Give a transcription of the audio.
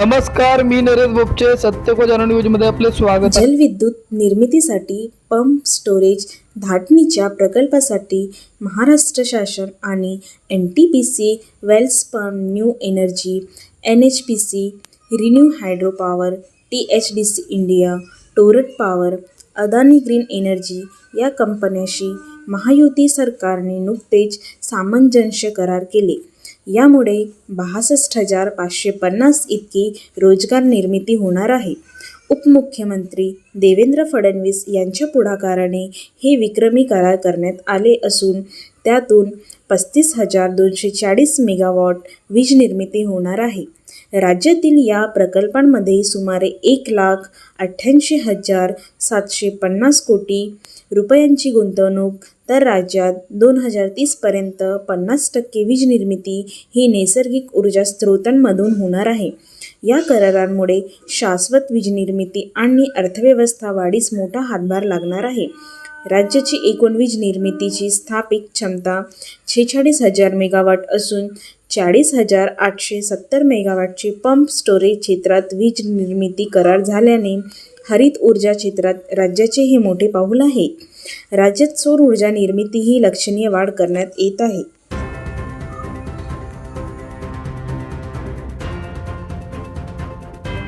नमस्कार मी नरेश बोपचे सत्यको जाणून न्यूजमध्ये आपले स्वागत आहे. जलविद्युत निर्मितीसाठी पंप स्टोरेज धाटणीच्या प्रकल्पासाठी महाराष्ट्र शासन आणि N T P C Welspun new energy N H P C renew hydro power T H D C India Torrent power Adani green energy या कंपन्याशी महायुती सरकारने नुकतेच सामंजस्य करार केले. यामुळे बासष्ट हजार पाचशे पन्नास इतकी रोजगार निर्मिती होणार आहे. उपमुख्यमंत्री देवेंद्र फडणवीस यांच्या पुढाकाराने हे विक्रमी करार करण्यात आले असून त्यातून पस्तीस हजार दोनशे चाळीस मेगावॉट वीज निर्मिती होणार आहे. राज्यातील या प्रकल्पांमध्ये सुमारे एक लाख अठ्ठ्याऐंशी हजार सातशे पन्नास कोटी रुपयांची गुंतवणूक तर राज्यात दोन हजार तीसपर्यंत पन्नास टक्के वीज निर्मिती ही नैसर्गिक ऊर्जा स्रोतांमधून होणार आहे. या करारांमुळे शाश्वत वीज निर्मिती आणि अर्थव्यवस्था वाढीस मोठा हातभार लागणार आहे. राज्याची एकूण वीज निर्मितीची स्थापित क्षमता छेचाळीस हजार मेगावाट असून चाळीस हजार आठशे सत्तर मेगावॉटचे पंप स्टोरेज क्षेत्रात वीज निर्मिती करार झाल्याने हरित ऊर्जा क्षेत्रात राज्याचे हे मोठे पाऊल आहे. राज्यात सौर ऊर्जा निर्मितीही लक्षणीय वाढ करण्यात येत आहे.